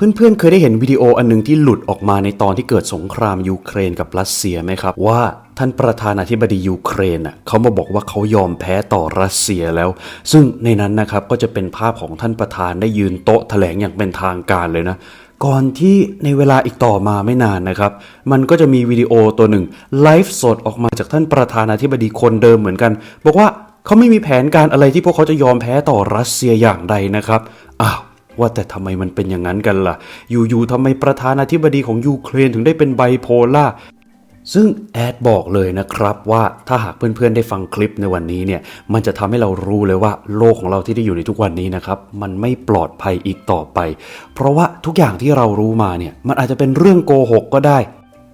เพื่อนๆ เคยได้เห็นวิดีโออันหนึงที่หลุดออกมาในตอนที่เกิดสงครามยูเครนกับรัสเซียไหมครับ ว่าท่านประธานาธิบดียูเครนน่ะเขามาบอกว่าเขายอมแพ้ต่อรัสเซียแล้ว ซึ่งในนั้นนะครับก็จะเป็นภาพของท่านประธานได้ยืนโต๊ะแถลงอย่างเป็นทางการเลยนะก่อนที่ในเวลาอีกต่อมาไม่นานนะครับ มันก็จะมีวิดีโอตัวหนึ่งไลฟ์สดออกมาจากท่านประธานาธิบดีคนเดิมเหมือนกัน บอกว่าเขาไม่มีแผนการอะไรที่พวกเขาจะยอมแพ้ต่อรัสเซียอย่างใดนะครับอ้าว ว่าแต่ทำไมมันเป็นอย่างนั้นกันล่ะ อยู่ๆทำไมประธานาธิบดีของยูเครนถึงได้เป็นไบโพล่าซึ่งแอดบอกเลยนะครับว่าถ้าหากเพื่อนๆได้ฟังคลิปในวันนี้เนี่ย มันจะทำให้เรารู้เลยว่าโลกของเราที่ได้อยู่ในทุกวันนี้นะครับ มันไม่ปลอดภัยอีกต่อไป เพราะว่าทุกอย่างที่เรารู้มาเนี่ย มันอาจจะเป็นเรื่องโกหกก็ได้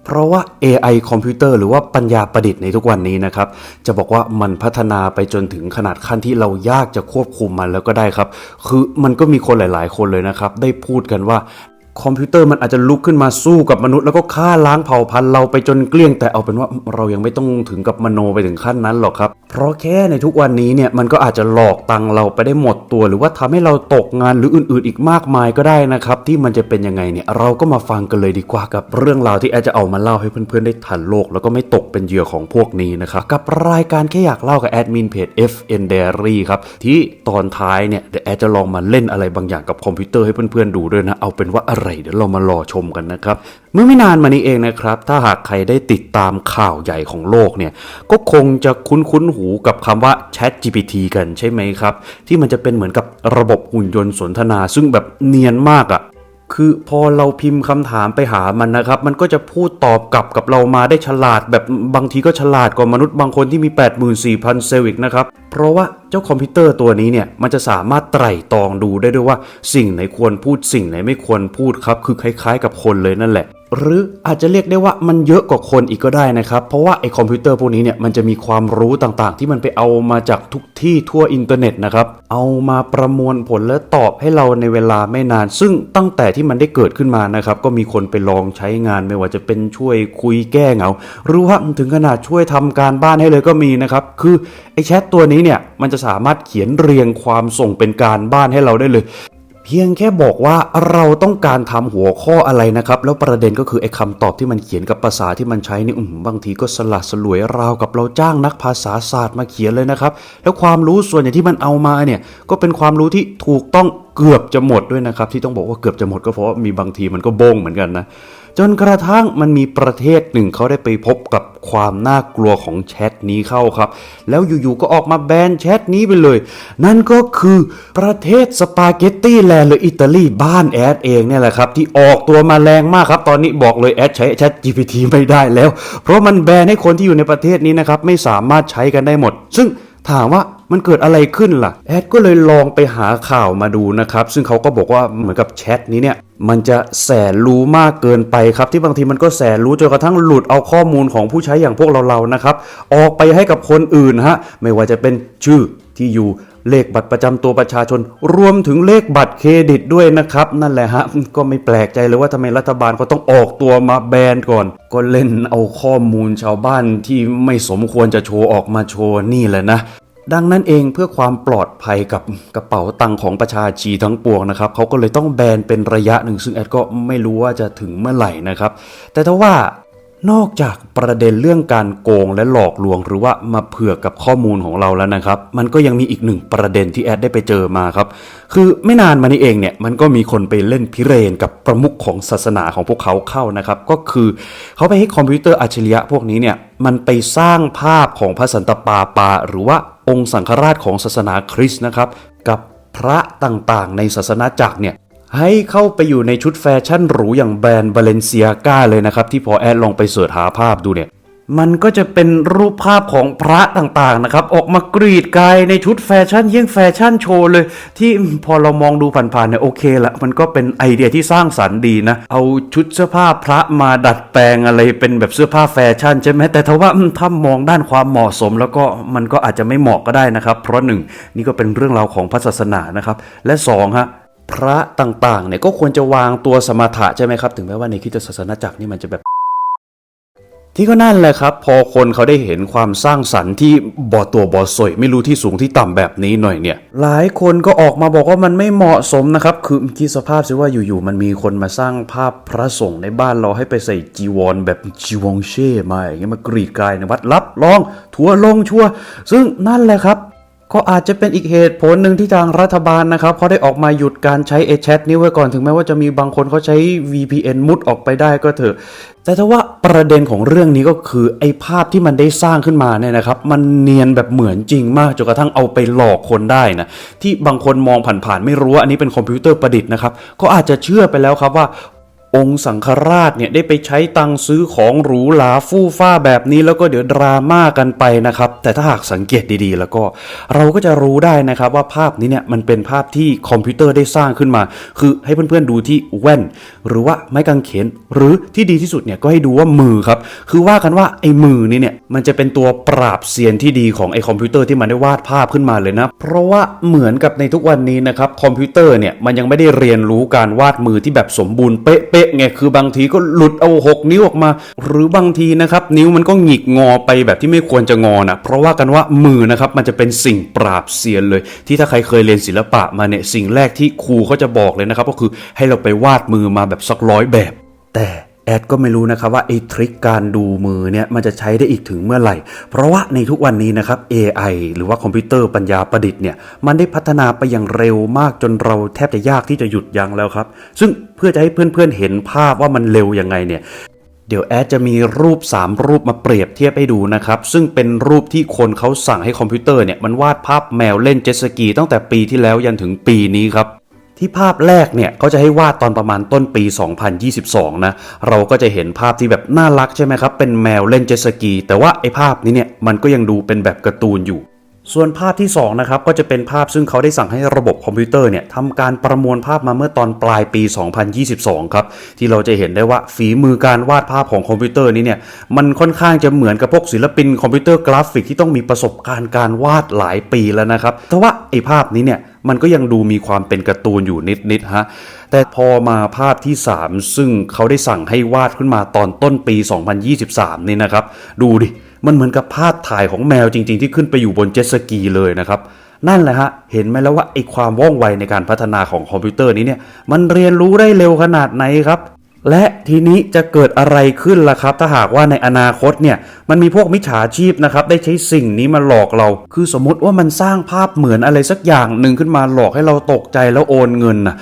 เพราะว่า AI คอมพิวเตอร์หรือว่าปัญญาประดิษฐ์ในทุกวันนี้นะครับ จะบอกว่ามันพัฒนาไปจนถึงขนาดขั้นที่เรายากจะควบคุมมันแล้วก็ได้ครับ คือมันก็มีคนหลาย ๆ คนเลยนะครับ ได้พูดกันว่า คอมพิวเตอร์มันอาจจะลุกขึ้นมาสู้กับมนุษย์แล้วก็ฆ่าล้างเผ่าพันธุ์เราไปจนเกลี้ยงแต่เอาเป็นว่าเรายังไม่ต้องถึงกับมโนไปถึงขั้นนั้นหรอกครับ เพราะแค่ในทุกวันนี้เนี่ยมันก็อาจจะหลอกตังเราไปได้หมดตัว หรือว่าทำให้เราตกงานหรืออื่นๆ อีกมากมายก็ได้นะครับ ที่มันจะเป็นยังไงเนี่ยเราก็มาฟังกันเลยดีกว่ากับเรื่องราวที่แอดจะเอามาเล่าให้เพื่อนๆได้ทันโลก แล้วก็ไม่ตกเป็นเหยื่อของพวกนี้นะครับกับรายการแค่อยากเล่ากับแอดมินเพจ FN Diary ครับที่ตอนท้ายเนี่ยเดี๋ยวแอดจะลองมาเล่นอะไรบางอย่างกับคอมพิวเตอร์ให้เพื่อนๆดูด้วยนะเอาเป็นว่าอะไร เดี๋ยวเรามารอชมกันนะครับ เมื่อไม่นานมานี้เองนะครับ ถ้าหากใครได้ติดตามข่าวใหญ่ของโลกเนี่ย ก็คงจะคุ้นๆหูกับคำว่า Chat GPT กันใช่ไหมครับ ที่มันจะเป็นเหมือนกับระบบหุ่นยนต์สนทนา ซึ่งแบบเนียนมากอะ่ะคือพอเราพิมพ์คำถามไปหามันนะครับ มันก็จะพูดตอบกลับกับเรามาได้ฉลาดแบบบางทีก็ฉลาดกว่ามนุษย์บางคนที่มี 84,000 เซลล์อีกนะครับ เพราะว่าเจ้าคอมพิวเตอร์ตัวนี้เนี่ยมันจะสามารถไตร่ตรองดูได้ด้วยว่า สิ่งไหนควรพูดสิ่งไหนไม่ควรพูดครับคือคล้ายๆ กับคนเลยนั่นแหละ หรืออาจจะเรียกได้ว่ามันเยอะกว่าคนอีกก็ได้นะครับ เพราะว่าไอ้คอมพิวเตอร์พวกนี้เนี่ยมันจะมีความรู้ต่างๆ ที่มันไปเอามาจากทุกที่ทั่วอินเทอร์เน็ตนะครับเอามาประมวลผลและตอบให้เราในเวลาไม่นาน ซึ่งตั้งแต่ที่มันได้เกิดขึ้นมานะครับก็มีคนไปลองใช้งานไม่ว่าจะเป็นช่วยคุยแก้เหงาหรือว่าถึงขนาดช่วยทำการบ้านให้เลยก็มีนะครับคือไอ้แชทตัวนี้เนี่ยมันจะสามารถเขียนเรียงความส่งเป็นการบ้านให้เราได้เลย เพียงแค่บอกว่าเราต้องการทำหัวข้ออะไรนะครับ แล้วประเด็นก็คือไอ้คำตอบที่มันเขียนกับภาษาที่มันใช้นี่อืมบางทีก็สลัดสลวยราวกับเราจ้างนักภาษาศาสตร์มาเขียนเลยนะครับ แล้วความรู้ส่วนใหญ่ที่มันเอามาเนี่ยก็เป็นความรู้ที่ถูกต้องเกือบจะหมดด้วยนะครับที่ต้องบอกว่าเกือบจะหมดก็เพราะว่ามีบางทีมันก็บงเหมือนกันนะ จนกระทั่งมันมีประเทศหนึ่งเขาได้ไปพบกับความน่ากลัวของแชทนี้เข้าครับ แล้วอยู่ๆก็ออกมาแบนแชทนี้ไปเลย นั่นก็คือประเทศสปาเกตตี้แลนด์หรืออิตาลีบ้านแอดเองเนี่ยแหละครับ ที่ออกตัวมาแรงมากครับ ตอนนี้บอกเลยแอดใช้ Chat GPT ไม่ได้แล้ว เพราะมันแบนให้คนที่อยู่ในประเทศนี้นะครับไม่สามารถใช้กันได้หมด ซึ่ง ถามว่ามันเกิดอะไรขึ้นล่ะ แอดก็เลยลองไปหาข่าวมาดูนะครับ ซึ่งเขาก็บอกว่าเหมือนกับแชทนี้เนี่ยมันจะแสนรู้มากเกินไปครับ ที่บางทีมันก็แสนรู้จนกระทั่งหลุดเอาข้อมูลของผู้ใช้อย่างพวกเราๆนะครับ ออกไปให้กับคนอื่นฮะไม่ว่าจะเป็นชื่อที่อยู่ เลขบัตรประจำตัวประชาชน รวมถึงเลขบัตรเครดิตด้วยนะครับ นั่นแหละฮะ ก็ไม่แปลกใจเลยว่าทำไมรัฐบาลเขาต้องออกตัวมาแบนก่อน ก็เล่นเอาข้อมูลชาวบ้านที่ไม่สมควรจะโชว์ออกมาโชว์นี่แหละนะดังนั้นเองเพื่อความปลอดภัยกับกระเป๋าตังค์ของประชาชีทั้งปวงนะครับเขาก็เลยต้องแบนเป็นระยะหนึ่งซึ่งแอดก็ไม่รู้ว่าจะถึงเมื่อไหร่นะครับ แต่ถ้าว่า นอกจากประเด็นเรื่องการโกงและหลอกลวง หรือว่ามาเผือกกับข้อมูลของเราแล้วนะครับ มันก็ยังมีอีกหนึ่งประเด็นที่แอดได้ไปเจอมาครับ คือไม่นานมานี้เองเนี่ยมันก็มีคนไปเล่นพิเรนกับประมุขของศาสนาของพวกเขาเข้านะครับ ก็คือเขาไปให้คอมพิวเตอร์อัจฉริยะพวกนี้เนี่ยมันไปสร้างภาพของพระสันตะปาปา หรือว่าองค์สังฆราชของศาสนาคริสต์นะครับ กับพระต่างๆ ในศาสนาจักรเนี่ย ให้เข้าไปอยู่ในชุดแฟชั่นหรูอย่างแบรนด์บาเลนเซียกาเลยนะครับ ที่พอแอดลองไปเสิร์ชหาภาพดูเนี่ย มันก็จะเป็นรูปภาพของพระต่างๆนะครับ ออกมากรีดกายในชุดแฟชั่นเยี่ยงแฟชั่นโชว์เลย ที่พอเรามองดูผ่านๆเนี่ยโอเคละมันก็เป็นไอเดียที่สร้างสรรค์ดีนะ เอาชุดเสื้อผ้าพระมาดัดแปลงอะไรเป็นแบบเสื้อผ้าแฟชั่นใช่ไหมแต่ถ้าว่าถ้ามองด้านความเหมาะสม แล้วก็มันก็อาจจะไม่เหมาะก็ได้นะครับ เพราะหนึ่งนี่ก็เป็นเรื่องราวของพระศาสนานะครับและสองฮะ พระต่างๆเนี่ยก็ควรจะวางตัวสมถะใช่ไหมครับ ถึงแม้ว่าในคริสตศาสนาจักรนี่มันจะแบบ ที่ก็นั่นแหละครับ พอคนเขาได้เห็นความสร้างสรรค์ที่บอตัวบอสวยไม่รู้ที่สูงที่ต่ำแบบนี้หน่อยเนี่ย หลายคนก็ออกมาบอกว่ามันไม่เหมาะสมนะครับ คือคิดสภาพสิว่าอยู่ๆมันมีคนมาสร้างภาพพระสงฆ์ในบ้านเราให้ไปใส่จีวร แบบจีวองเช่มาอย่างเงี้ยมากรีดกายในวัดรับรอง ทัวลงชัวซึ่งนั่นแหละครับ ก็อาจจะเป็นอีกเหตุผลหนึ่งที่ทางรัฐบาลนะครับเขาได้ออกมาหยุดการใช้เอแชทนี้ไว้ก่อนถึงแม้ว่าจะมีบางคนเขาใช้ VPN มุดออกไปได้ก็เถอะ แต่ถ้าว่าประเด็นของเรื่องนี้ก็คือไอ้ภาพที่มันได้สร้างขึ้นมาเนี่ยนะครับ มันเนียนแบบเหมือนจริงมากจนกระทั่งเอาไปหลอกคนได้นะที่บางคนมองผ่านๆไม่รู้ว่าอันนี้เป็นคอมพิวเตอร์ประดิษฐ์นะครับก็อาจจะเชื่อไปแล้วครับว่า องค์สังฆราชเนี่ยได้ไปใช้ตังซื้อของหรูหราฟู่ฟ้าแบบนี้แล้วก็เดี๋ยวดราม่ากันไปนะครับ แต่ถ้าหากสังเกตดีๆ แล้วก็เราก็จะรู้ได้นะครับว่าภาพนี้เนี่ยมันเป็นภาพที่คอมพิวเตอร์ได้สร้างขึ้นมา คือให้เพื่อนๆดูที่แว่น หรือว่าไม้กางเขน หรือที่ดีที่สุดเนี่ยก็ให้ดูว่ามือครับ คือว่ากันว่าไอ้มือนี้เนี่ยมันจะเป็นตัวปราบเซียนที่ดีของไอ้คอมพิวเตอร์ที่มันได้วาดภาพขึ้นมาเลยนะเพราะว่าเหมือนกับในทุกวันนี้นะครับคอมพิวเตอร์เนี่ยมันยังไม่ได้เรียนรู้การวาดมือที่แบบสมบูรณ์เป๊ะๆไงคือบางทีก็หลุดเอาหกนิ้วออกมา หรือบางทีนะครับนิ้วมันก็หงิกงอไปแบบที่ไม่ควรจะงอนะเพราะว่ากันว่ามือนะครับมันจะเป็นสิ่งปราบเซียนเลย ที่ถ้าใครเคยเรียนศิลปะมาเนี่ยสิ่งแรกที่ครูเขาจะบอกเลยนะครับก็คือให้เราไปวาดมือมาแบบสักร้อยแบบ แต่ แอดก็ไม่รู้นะครับว่าไอ้ทริคการดูมือเนี่ยมันจะใช้ได้อีกถึงเมื่อไหร่ เพราะว่าในทุกวันนี้นะครับ AI หรือว่าคอมพิวเตอร์ปัญญาประดิษฐ์เนี่ยมันได้พัฒนาไปอย่างเร็วมากจนเราแทบจะยากที่จะหยุดยั้งแล้วครับ ซึ่งเพื่อจะให้เพื่อนๆเห็นภาพว่ามันเร็วยังไงเนี่ยเดี๋ยวแอดจะมีรูป 3 รูปมาเปรียบเทียบให้ดูนะครับ ซึ่งเป็นรูปที่คนเขาสั่งให้คอมพิวเตอร์เนี่ยมันวาดภาพแมวเล่นเจ็ตสกีตั้งแต่ปีที่แล้วยันถึงปีนี้ครับ ที่ภาพแรกเนี่ยเขาจะให้วาดตอนประมาณต้นปี 2022 นะ เราก็จะเห็นภาพที่แบบน่ารักใช่ไหมครับ เป็นแมวเล่นเจสกี แต่ว่าไอ้ภาพนี้เนี่ยมันก็ยังดูเป็นแบบการ์ตูนอยู่ ส่วนภาพที่2นะครับก็จะเป็นภาพซึ่งเขาได้สั่งให้ระบบคอมพิวเตอร์เนี่ยทำการประมวลภาพมาเมื่อตอนปลายปี 2022 ครับ ที่เราจะเห็นได้ว่าฝีมือการวาดภาพของคอมพิวเตอร์นี้เนี่ยมันค่อนข้างจะเหมือนกับพวกศิลปินคอมพิวเตอร์กราฟิกที่ต้องมีประสบการณ์การวาดหลายปีแล้วนะครับแต่ว่าไอ้ภาพนี้เนี่ยมันก็ยังดูมีความเป็นการ์ตูนอยู่นิดๆฮะ แต่พอมาภาพที่ 3 ซึ่งเขาได้สั่งให้วาดขึ้นมาตอนต้นปี 2023 นี่นะครับ ดูดิ มันเหมือนกับภาพถ่ายของแมวจริง ๆ ที่ขึ้นไปอยู่บนเจ็ตสกีเลยนะครับนั่นแหละฮะ เห็นไหมแล้วว่าไอความว่องไวในการพัฒนาของคอมพิวเตอร์นี้เนี่ย มันเรียนรู้ได้เร็วขนาดไหนครับ และทีนี้จะเกิดอะไรขึ้นล่ะครับ ถ้าหากว่าในอนาคตเนี่ย มันมีพวกมิจฉาชีพนะครับ ได้ใช้สิ่งนี้มาหลอกเรา คือสมมติว่ามันสร้างภาพเหมือนอะไรสักอย่างหนึ่งขึ้นมาหลอกให้เราตกใจแล้วโอนเงินน่ะ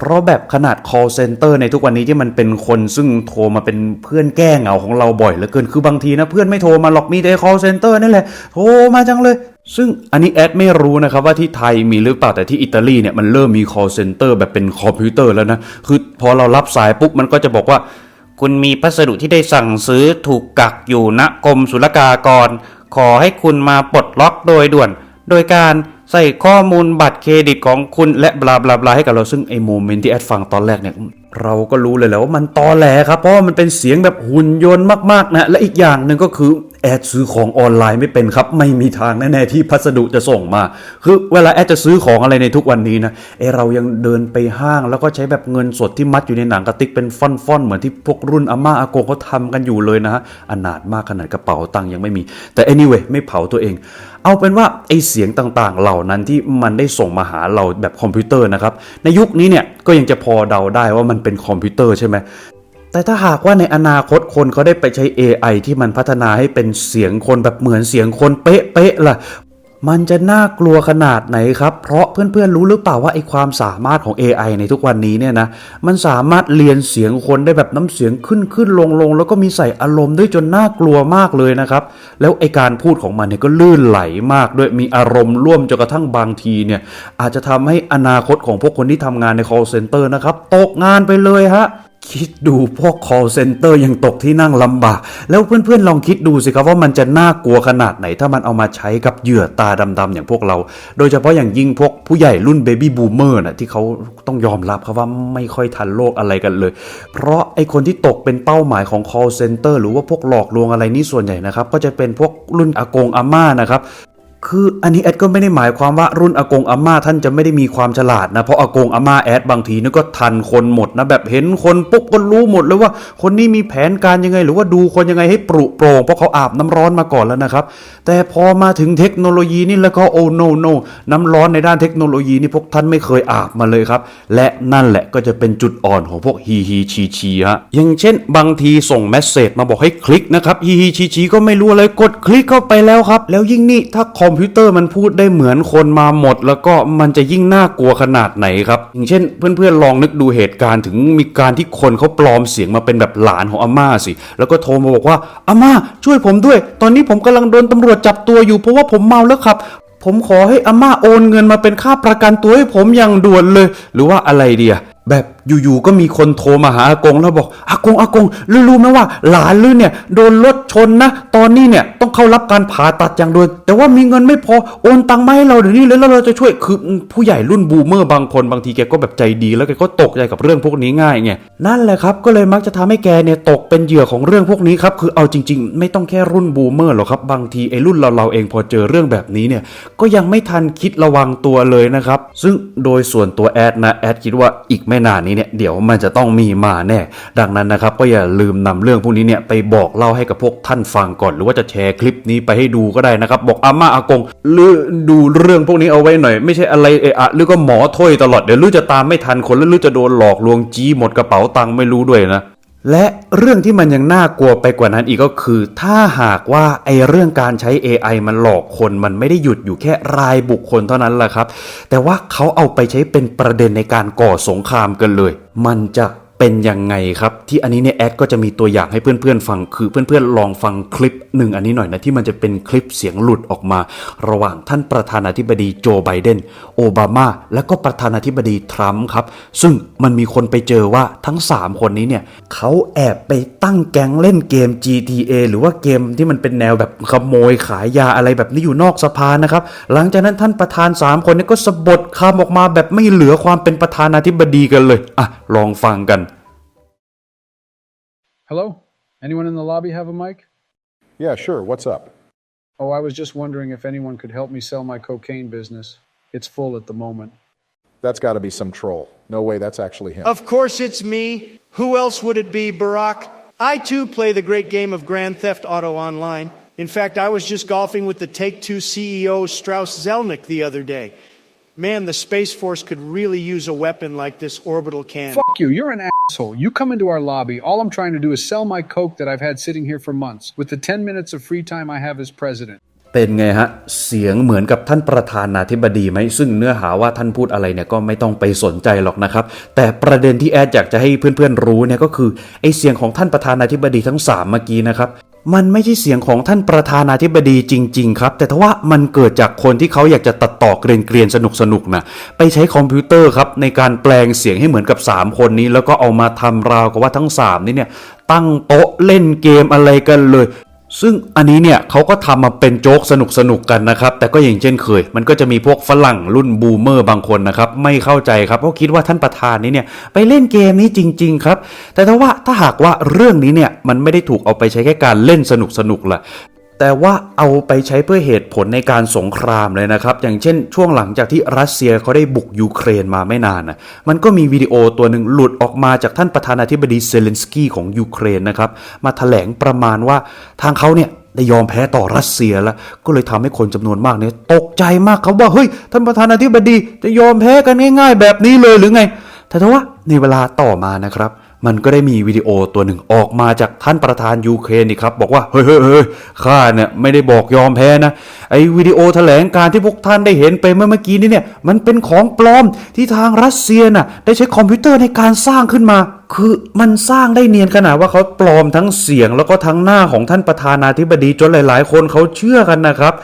เพราะแบบขนาด call center ในทุกวันนี้ที่มันเป็นคนซึ่งโทรมาเป็นเพื่อนแก้เหงาของเราบ่อยเหลือเกิน คือบางทีนะเพื่อนไม่โทรมาหรอกมีแต่ call center นั่นแหละ โทรมาจังเลย ซึ่งอันนี้แอดไม่รู้นะครับว่าที่ไทยมีหรือเปล่าแต่ที่อิตาลีเนี่ยมันเริ่มมี call center แบบเป็นคอมพิวเตอร์แล้วนะ คือพอเรารับสายปุ๊บมันก็จะบอกว่า คุณมีพัสดุที่ได้สั่งซื้อถูกกักอยู่ณกรมศุลกากร ขอให้คุณมาปลดล็อกโดยด่วน โดยการ ใส่ข้อมูลบัตรเครดิตของคุณและบลาบลาบลาให้กับเราซึ่งไอ้โมเมนต์ที่แอดฟังตอนแรกเนี่ยเราก็รู้เลยแหล้วว่ามันตอแหลครับ เพราะมันเป็นเสียงแบบหุ่นยนต์มากๆนะและอีกอย่างหนึ่งก็คือแอดซื้อของออนไลน์ไม่เป็นครับ ไม่มีทางแน่ๆที่พัสดุจะส่งมา คือเวลาแอดจะซื้อของอะไรในทุกวันนี้นะไอเรายังเดินไปห้างแล้วก็ใช้แบบเงินสดที่มัดอยู่ในหนังกระติกเป็นฟ่อนๆเหมือนที่พวกรุ่นอาม่าอากงเขาทำกันอยู่เลยนะฮะอนาถมากขนาดกระเป๋าตังค์ยังไม่มี แต่ anyway ไม่เผาตัวเอง เอาเป็นว่าไอเสียงต่างๆ เหล่านั้นที่มันได้ส่งมาหาเราแบบคอมพิวเตอร์นะครับในยุคนี้เนี่ยก็ยังจะพอเดาได้ว่ามันเป็นคอมพิวเตอร์ใช่ไหมแต่ถ้าหากว่าในอนาคตคนเขาได้ไปใช้ AI ที่มันพัฒนาให้เป็นเสียงคนแบบเหมือนเสียงคนเป๊ะๆล่ะ มันจะน่ากลัวขนาดไหนครับ เพราะเพื่อนๆรู้หรือเปล่าว่าไอความสามารถของ AI ในทุกวันนี้เนี่ยนะ มันสามารถเรียนเสียงคนได้แบบน้ำเสียงขึ้นขึ้นลงลงแล้วก็มีใส่อารมณ์ด้วยจนน่ากลัวมากเลยนะครับ แล้วไอการพูดของมันเนี่ยก็ลื่นไหลมากด้วยมีอารมณ์ร่วมจนกระทั่งบางทีเนี่ยอาจจะทำให้อนาคตของพวกคนที่ทำงานใน call center นะครับตกงานไปเลยฮะ คิดดูพวก call center ยังตกที่นั่งลำบาก แล้วเพื่อนๆลองคิดดูสิครับว่ามันจะน่ากลัวขนาดไหน ถ้ามันเอามาใช้กับเหยื่อตาดำๆอย่างพวกเรา โดยเฉพาะอย่างยิ่งพวกผู้ใหญ่รุ่น baby boomer นะที่เขาต้องยอมรับครับว่าไม่ค่อยทันโลกอะไรกันเลย เพราะไอคนที่ตกเป็นเป้าหมายของ call center หรือว่าพวกหลอกลวงอะไรนี่ส่วนใหญ่นะครับก็จะเป็นพวกรุ่นอากงอาม่านะครับ คืออันนี้แอดก็ไม่ได้หมายความว่ารุ่นอากงอาม่าท่านจะไม่ได้มีความฉลาดนะเพราะอากงอาม่าแอดบางทีนี่ก็ทันคนหมดนะแบบเห็นคนปุ๊บก็รู้หมดเลยว่า คนนี้มีแผนการยังไง หรือว่าดูคนยังไงให้ปรุโปร่งเพราะเขาอาบน้ำร้อนมาก่อนแล้วนะครับ แต่พอมาถึงเทคโนโลยีนี่แล้วก็โอ้ no no น้ำร้อนในด้านเทคโนโลยีนี่พวกท่านไม่เคยอาบมาเลยครับ และนั่นแหละก็จะเป็นจุดอ่อนของพวกฮีฮีชีชีฮะอย่างเช่น บางทีส่งเมสเซจมาบอกให้คลิกนะครับฮีฮีชีชีก็ไม่รู้อะไรกดคลิกเข้าไปแล้วครับ แล้วยิ่งนี่ถ้าคอมอมพิวเตอร์มันพูดได้เหมือนคนมาหมด แล้วก็มันจะยิ่งน่ากลัวขนาดไหนครับอย่างเช่น เพื่อนๆลองนึกดูเหตุการณ์ถึงมีการที่คนเขาปลอมเสียงมาเป็นแบบหลานของอาม่าสิ แล้วก็โทรมาบอกว่าอาม่าช่วยผมด้วย ตอนนี้ผมกำลังโดนตำรวจจับตัวอยู่เพราะว่าผมเมาแล้วครับผมขอให้อาม่าโอนเงินมาเป็นค่าประกันตัวให้ผมอย่างด่วนเลย หรือว่าอะไรเดียแบบอยู่ๆก็มีคนโทรมาหาอากงแล้วบอกอากงอากงรู้รู้ไหมว่า หลานลือเนี่ยโดนรถชนนะ ตอนนี้เนี่ยต้องเข้ารับการผ่าตัดอย่างด่วนแต่ว่ามีเงินไม่พอโอนตังค์มาให้เราเดี๋ยวนี้เลยแล้วเราจะช่วยคือผู้ใหญ่รุ่นบูมเมอร์บางคนบางทีแกก็แบบใจดีแล้วแกก็ตกใจกับเรื่องพวกนี้ง่ายไงนั่นแหละครับก็เลยมักจะทำให้แกเนี่ยตกเป็นเหยื่อของเรื่องพวกนี้ครับคือเอาจริง ๆ ไม่ต้องแค่รุ่นบูมเมอร์หรอกครับบางทีไอ้รุ่นเราเราเองพอเจอเรื่องแบบนี้เนี่ยก็ยังไม่ทันคิดระวังตัวเลยนะครับซึ่งโดยส่วนตัวแอดนะแอดคิดว่าอีกไม่นานนี้เนี่ยเดี๋ยวมันจะต้องมีมาแน่ ดังนั้นนะครับก็อย่าลืมนำเรื่องพวกนี้เนี่ยไปบอกเล่าให้กับพวกท่านฟังก่อน หรือว่าจะแชร์คลิปนี้ไปให้ดูก็ได้นะครับ บอกอาม่าอากงหรือดูเรื่องพวกนี้เอาไว้หน่อย ไม่ใช่อะไรเอะอะหรือก็หมอถ้วยตลอดเดี๋ยวลือจะตามไม่ทันคนแล้วลือจะโดนหลอกลวงจี้หมดกระเป๋าตังค์ไม่รู้ด้วยนะ และเรื่องที่มันยังน่ากลัวไปกว่านั้นอีกก็คือ ถ้าหากว่าไอเรื่องการใช้ AI มันหลอกคนมันไม่ได้หยุดอยู่แค่รายบุคคลเท่านั้นแหละครับ แต่ว่าเขาเอาไปใช้เป็นประเด็นในการก่อสงครามกันเลย มันจะ เป็นยังไงครับ ที่อันนี้เนี่ยแอดก็จะมีตัวอย่างให้เพื่อนๆฟัง คือเพื่อนๆลองฟังคลิปหนึ่งอันนี้หน่อยนะที่มันจะเป็นคลิปเสียงหลุดออกมา ระหว่างท่านประธานาธิบดีโจไบเดนโอบามา และก็ประธานาธิบดีทรัมป์ครับ ซึ่งมันมีคนไปเจอว่าทั้ง 3 คนนี้เนี่ยเขาแอบไปตั้งแก๊งเล่นเกม GTA หรือว่าเกมที่มันเป็นแนวแบบขโมยขายยาอะไรแบบนี้อยู่นอกสภานะครับหลังจากนั้นท่านประธาน 3 คนนี้ก็สะบัดคำออกมาแบบไม่เหลือความเป็นประธานาธิบดีกันเลยอะลองฟังกัน Hello? Anyone in the lobby have a mic? Yeah, sure. What's up? Oh, I was just wondering if anyone could help me sell my cocaine business. It's full at the moment. That's got to be some troll. No way, that's actually him. Of course it's me. Who else would it be, Barack? I too play the great game of Grand Theft Auto Online. In fact, I was just golfing with the Take Two CEO Strauss Zelnick the other day. Man, the Space Force could really use a weapon like this orbital cannon. Fuck you, you're an asshole. You come into our lobby, all I'm trying to do is sell my coke that I've had sitting here for months with the 10 minutes of free time I have as president. เป็นไงฮะ เสียงเหมือนกับท่านประธานาธิบดีไหม ซึ่งเนื้อหาว่าท่านพูดอะไรเนี่ยก็ไม่ต้องไปสนใจหรอกนะครับ แต่ประเด็นที่แอดอยากจะให้เพื่อนๆรู้เนี่ยก็คือไอเสียงของท่านประธานาธิบดีทั้ง 3 เมื่อกี้นะครับ มันไม่ใช่เสียงของท่านประธานาธิบดีจริง ๆ ครับ แต่ทว่ามันเกิดจากคนที่เขาอยากจะตัดต่อเกรียนๆสนุกๆนะไปใช้คอมพิวเตอร์ครับในการแปลงเสียงให้เหมือนกับ 3 คนนี้ แล้วก็เอามาทำราวกับว่าทั้ง 3 นี่เนี่ยตั้งโต๊ะเล่นเกมอะไรกันเลย ซึ่งอันนี้เนี่ยเขาก็ทำมาเป็นโจ๊กสนุกสนุกกันนะครับ แต่ก็อย่างเช่นเคย มันก็จะมีพวกฝรั่งรุ่นบูมเมอร์บางคนนะครับ ไม่เข้าใจครับเพราะคิดว่าท่านประธานนี้เนี่ยไปเล่นเกมนี้จริง ๆ ครับ แต่ถ้าว่าถ้าหากว่าเรื่องนี้เนี่ยมันไม่ได้ถูกเอาไปใช้แค่การเล่นสนุกสนุกล่ะ แต่ว่าเอาไปใช้เพื่อเหตุผลในการสงครามเลยนะครับ อย่างเช่นช่วงหลังจากที่รัสเซียเขาได้บุกยูเครนมาไม่นานนะมันก็มีวิดีโอตัวหนึ่งหลุดออกมาจากท่านประธานาธิบดีเซเลนสกี้ของยูเครนนะครับมาแถลงประมาณว่าทางเขาเนี่ยได้ยอมแพ้ต่อรัสเซียแล้ว ก็เลยทำให้คนจำนวนมากเนี่ยตกใจมากครับว่าเฮ้ยท่านประธานาธิบดีจะยอมแพ้กันง่าย ๆ แบบนี้เลยหรือไง แต่ว่าในเวลาต่อมานะครับ มันก็ได้มีวิดีโอตัวหนึ่งออกมาจากท่านประธานยูเครนนี่ครับ บอกว่าเฮ้ยเฮ้ยเฮ้ยข้าเนี่ยไม่ได้บอกยอมแพ้นะ ไอ้วิดีโอแถลงการที่พวกท่านได้เห็นไปเมื่อเมื่อกี้นี้เนี่ย มันเป็นของปลอมที่ทางรัสเซียน่ะ ได้ใช้คอมพิวเตอร์ในการสร้างขึ้นมา คือมันสร้างได้เนียนขนาดว่าเขาปลอมทั้งเสียง แล้วก็ทั้งหน้าของท่านประธานาธิบดีจนหลาย ๆ คนเขาเชื่อกันนะครับ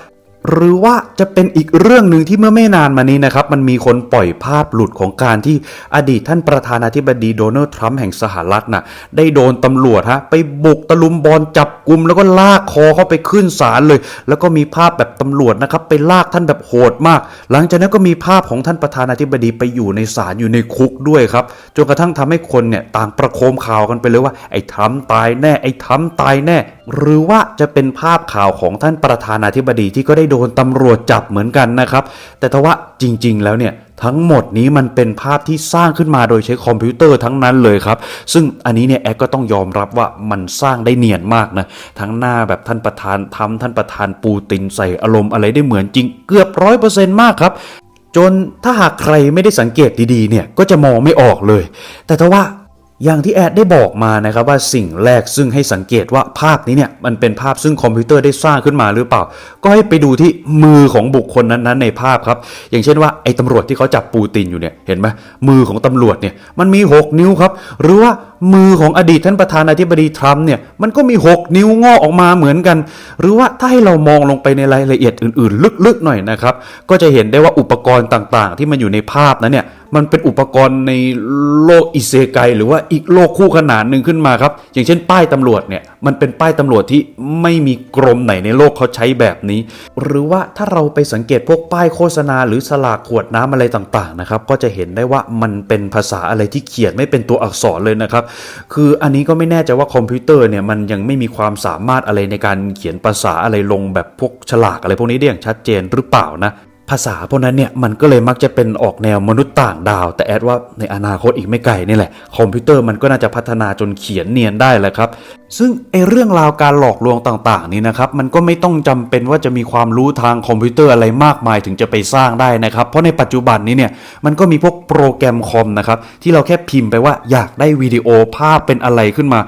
หรือว่าจะเป็นอีกเรื่องหนึ่งที่เมื่อไม่นานมานี้นะครับ มันมีคนปล่อยภาพหลุดของการที่อดีตท่านประธานาธิบดีโดนัลด์ทรัมป์แห่งสหรัฐน่ะได้โดนตำรวจฮะไปบุกตะลุมบอลจับกลุ่มแล้วก็ลากคอเข้าไปขึ้นศาลเลย แล้วก็มีภาพแบบตำรวจนะครับไปลากท่านแบบโหดมาก หลังจากนั้นก็มีภาพของท่านประธานาธิบดีไปอยู่ในศาลอยู่ในคุกด้วยครับจนกระทั่งทำให้คนเนี่ยต่างประโคมข่าวกันไปเลยว่าไอ้ทรัมป์ตายแน่ไอ้ทรัมป์ตายแน่ หรือว่าจะเป็นภาพข่าวของท่านประธานาธิบดีที่ก็ได้โดนตำรวจจับเหมือนกันนะครับ แต่ทว่าจริง ๆ แล้วเนี่ยทั้งหมดนี้มันเป็นภาพที่สร้างขึ้นมาโดยใช้คอมพิวเตอร์ทั้งนั้นเลยครับ ซึ่งอันนี้เนี่ยแอดก็ต้องยอมรับว่ามันสร้างได้เนียนมากนะ ทั้งหน้าแบบท่านประธานทำท่านประธานปูตินใส่อารมณ์อะไรได้เหมือนจริงเกือบร้อยเปอร์เซ็นต์มากครับ จนถ้าหากใครไม่ได้สังเกตดีๆเนี่ยก็จะมองไม่ออกเลย แต่ทว่า อย่างที่แอดได้บอกมานะครับว่าสิ่งแรกซึ่งให้สังเกตว่าภาพนี้เนี่ยมันเป็นภาพซึ่งคอมพิวเตอร์ได้สร้างขึ้นมาหรือเปล่า ก็ให้ไปดูที่มือของบุคคลนั้นๆ ในภาพครับ อย่างเช่นว่าไอ้ตำรวจที่เขาจับปูตินอยู่เนี่ยเห็นไหมมือของตำรวจเนี่ยมันมี 6 นิ้วครับ หรือว่ามือของอดีตท่านประธานาธิบดีทรัมป์เนี่ยมันก็มี 6 นิ้วงอกออกมาเหมือนกัน หรือว่าถ้าให้เรามองลงไปในรายละเอียดอื่นๆ ลึกๆหน่อยนะครับ ก็จะเห็นได้ว่าอุปกรณ์ต่างๆ ที่มันอยู่ในภาพนั้นเนี่ยมันเป็นอุปกรณ์ในโลกอิเซไกหรือว่าอีกโลกคู่ขนานหนึ่งขึ้นมาครับ อย่างเช่น ป้ายตำรวจเนี่ยมันเป็นป้ายตำรวจที่ไม่มีกรมไหนในโลกเขาใช้แบบนี้ หรือว่าถ้าเราไปสังเกตพวกป้ายโฆษณา หรือสลากขวดน้ำอะไรต่างๆนะครับก็จะเห็นได้ว่ามันเป็นภาษาอะไรที่เขียนไม่เป็นตัวอักษรเลยนะครับคืออันนี้ก็ไม่แน่ใจว่าคอมพิวเตอร์เนี่ยมันยังไม่มีความสามารถอะไรในการเขียนภาษาอะไรลงแบบพวกฉลากอะไรพวกนี้ได้อย่างชัดเจนหรือเปล่านะ ภาษาพวกนั้นเนี่ยมันก็เลยมักจะเป็นออกแนวมนุษย์ต่างดาว แต่แอดว่าในอนาคตอีกไม่ไกลนี่แหละ คอมพิวเตอร์มันก็น่าจะพัฒนาจนเขียนเนียนได้แหละครับ ซึ่งไอเรื่องราวการหลอกลวงต่างๆ นี้นะครับ มันก็ไม่ต้องจำเป็นว่าจะมีความรู้ทางคอมพิวเตอร์อะไรมากมายถึงจะไปสร้างได้นะครับ เพราะในปัจจุบันนี้เนี่ยมันก็มีพวกโปรแกรมคอมนะครับที่เราแค่พิมพ์ไปว่าอยากได้วิดีโอภาพเป็นอะไรขึ้นมา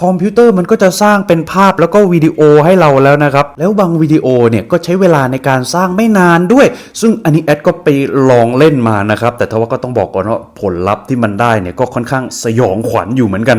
คอมพิวเตอร์มันก็จะสร้างเป็นภาพแล้วก็วิดีโอให้เราแล้วนะครับ แล้วบางวิดีโอเนี่ยก็ใช้เวลาในการสร้างไม่นานด้วย ซึ่งอันนี้แอดก็ไปลองเล่นมานะครับ แต่ทว่าก็ต้องบอกก่อนว่าผลลัพธ์ที่มันได้เนี่ยก็ค่อนข้างสยองขวัญอยู่เหมือนกัน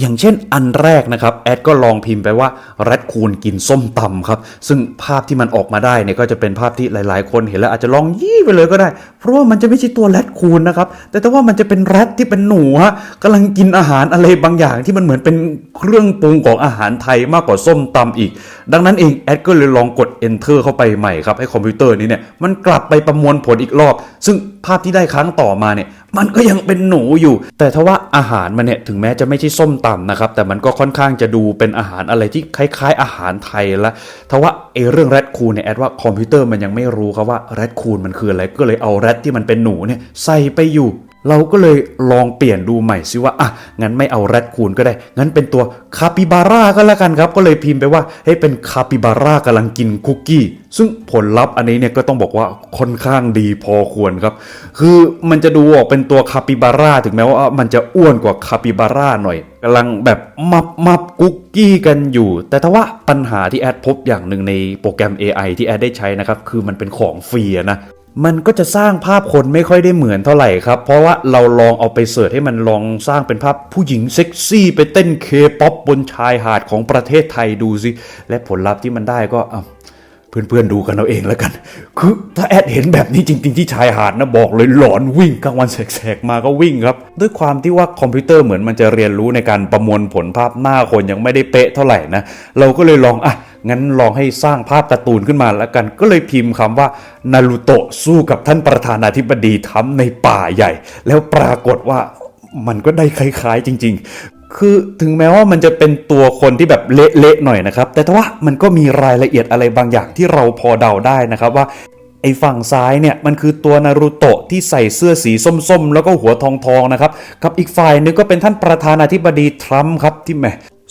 อย่างเช่นอันแรกนะครับแอดก็ลองพิมพ์ไปว่าแรดคูนกินส้มตำครับ ซึ่งภาพที่มันออกมาได้เนี่ยก็จะเป็นภาพที่หลาย ๆ คนเห็นแล้วอาจจะลองยี่ไปเลยก็ได้ เพราะว่ามันจะไม่ใช่ตัวแรดคูนนะครับแต่แต่ว่ามันจะเป็นแรดที่เป็นหนูฮะกำลังกินอาหารอะไรบางอย่างที่มันเหมือนเป็นเครื่องปรุงของอาหารไทยมากกว่าส้มตำอีก ดังนั้นเองแอดก็เลยลองกด enter เข้าไปใหม่ครับให้คอมพิวเตอร์นี้เนี่ยมันกลับไปประมวลผลอีกรอบ ซึ่งภาพที่ได้ครั้งต่อมาเนี่ย มันก็ยังเป็นหนูอยู่ แต่ถ้าว่าอาหารมันเนี่ยถึงแม้จะไม่ใช่ส้มตำนะครับ แต่มันก็ค่อนข้างจะดูเป็นอาหารอะไรที่คล้าย ๆ อาหารไทยละทว่าไอเรื่องแรดคูนเนี่ยแอดว่าคอมพิวเตอร์มันยังไม่รู้ครับว่าแรดคูนมันคืออะไรก็เลยเอาแรดที่มันเป็นหนูเนี่ยใส่ไปอยู่ เราก็เลยลองเปลี่ยนดูใหม่ซิว่าอะงั้นไม่เอาแรดคูนก็ได้ งั้นเป็นตัวคาปิบาร่าก็แล้วกันครับ ก็เลยพิมพ์ไปว่าให้เป็นคาปิบาร่ากำลังกินคุกกี้ ซึ่งผลลัพธ์อันนี้เนี่ยก็ต้องบอกว่าค่อนข้างดีพอควรครับ คือมันจะดูออกเป็นตัวคาปิบาร่าถึงแม้ว่ามันจะอ้วนกว่าคาปิบาร่าหน่อยกำลังแบบมับมับกุ๊กกี้กันอยู่ แต่ถ้าว่าปัญหาที่แอดพบอย่างหนึ่งในโปรแกรม AI ที่แอดได้ใช้นะครับ คือมันเป็นของฟรีนะ มันก็จะสร้างภาพคนไม่ค่อยได้เหมือนเท่าไหร่ครับ เพราะว่าเราลองเอาไปเสิร์ชให้มันลองสร้างเป็นภาพผู้หญิงเซ็กซี่ไปเต้นเคป๊อปบนชายหาดของประเทศไทยดูสิ และผลลัพธ์ที่มันได้ก็เพื่อนๆดูกันเอาเองแล้วกัน คือถ้าแอดเห็นแบบนี้จริง ๆ ที่ชายหาดนะบอกเลยหลอนวิ่งกลางวันแสกๆมาก็วิ่งครับ ด้วยความที่ว่าคอมพิวเตอร์เหมือนมันจะเรียนรู้ในการประมวลผลภาพหน้าคนยังไม่ได้เป๊ะเท่าไหร่นะ เราก็เลยลองอะ งั้นลองให้สร้างภาพการ์ตูนขึ้นมาแล้วกัน ก็เลยพิมพ์คำว่านารูโตะสู้กับท่านประธานาธิบดีทำในป่าใหญ่ แล้วปรากฏว่ามันก็ได้คล้ายๆจริง ๆ คือถึงแม้ว่ามันจะเป็นตัวคนที่แบบเละๆหน่อยนะครับ แต่ว่ามันก็มีรายละเอียดอะไรบางอย่างที่เราพอเดาได้นะครับว่าไอ้ฝั่งซ้ายเนี่ยมันคือตัวนารูโตะที่ใส่เสื้อสีส้มๆ แล้วก็หัวทองๆนะครับกับอีกฝ่ายนึงก็เป็นท่านประธานาธิบดีทรัมป์ครับที่แหม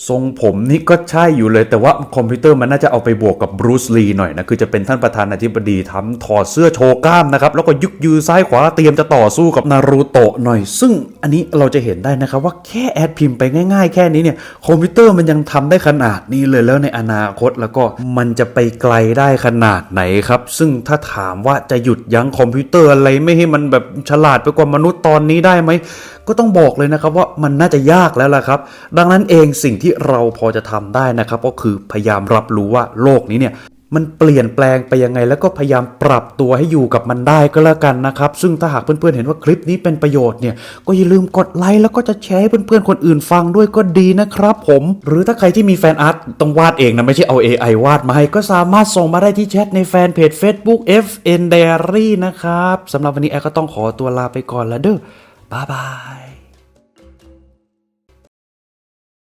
ทรงผมนี่ก็ใช่อยู่เลย แต่ว่าคอมพิวเตอร์มันน่าจะเอาไปบวกกับบรูซลีหน่อยนะ คือจะเป็นท่านประธานาธิบดีทรัมป์ถอดเสื้อโชว์กล้ามนะครับ แล้วก็ยึกยือซ้ายขวาเตรียมจะต่อสู้กับนารูโตะหน่อย ซึ่งอันนี้เราจะเห็นได้นะครับ ว่าแค่แอดพิมพ์ไปง่ายๆ แค่นี้เนี่ย คอมพิวเตอร์มันยังทำได้ขนาดนี้เลยแล้วในอนาคตแล้วก็มันจะไปไกลได้ขนาดไหนครับ ซึ่งถ้าถามว่าจะหยุดยั้งคอมพิวเตอร์อะไรไม่ให้มันแบบฉลาดไปกว่ามนุษย์ตอนนี้ได้ไหมก็ต้องบอกเลยนะครับว่ามันน่าจะยากแล้วล่ะครับ ดังนั้นเองสิ่งที่ที่เราพอจะทำได้นะครับ ก็คือพยายามรับรู้ว่าโลกนี้เนี่ยมันเปลี่ยนแปลงไปยังไง แล้วก็พยายามปรับตัวให้อยู่กับมันได้ก็แล้วกันนะครับ ซึ่งถ้าหากเพื่อนๆเห็นว่าคลิปนี้เป็นประโยชน์เนี่ยก็อย่าลืมกดไลค์แล้วก็จะแชร์ให้เพื่อนๆคนอื่นฟังด้วยก็ดีนะครับผม หรือถ้าใครที่มีแฟนอาร์ตต้องวาดเองนะ ไม่ใช่เอา AI วาดมาให้ ก็สามารถส่งมาได้ที่แชทในแฟนเพจ Facebook FN Diary นะครับสำหรับวันนี้แอร์ก็ต้องขอตัวลาไปก่อนแล้วเด้อบ๊ายบาย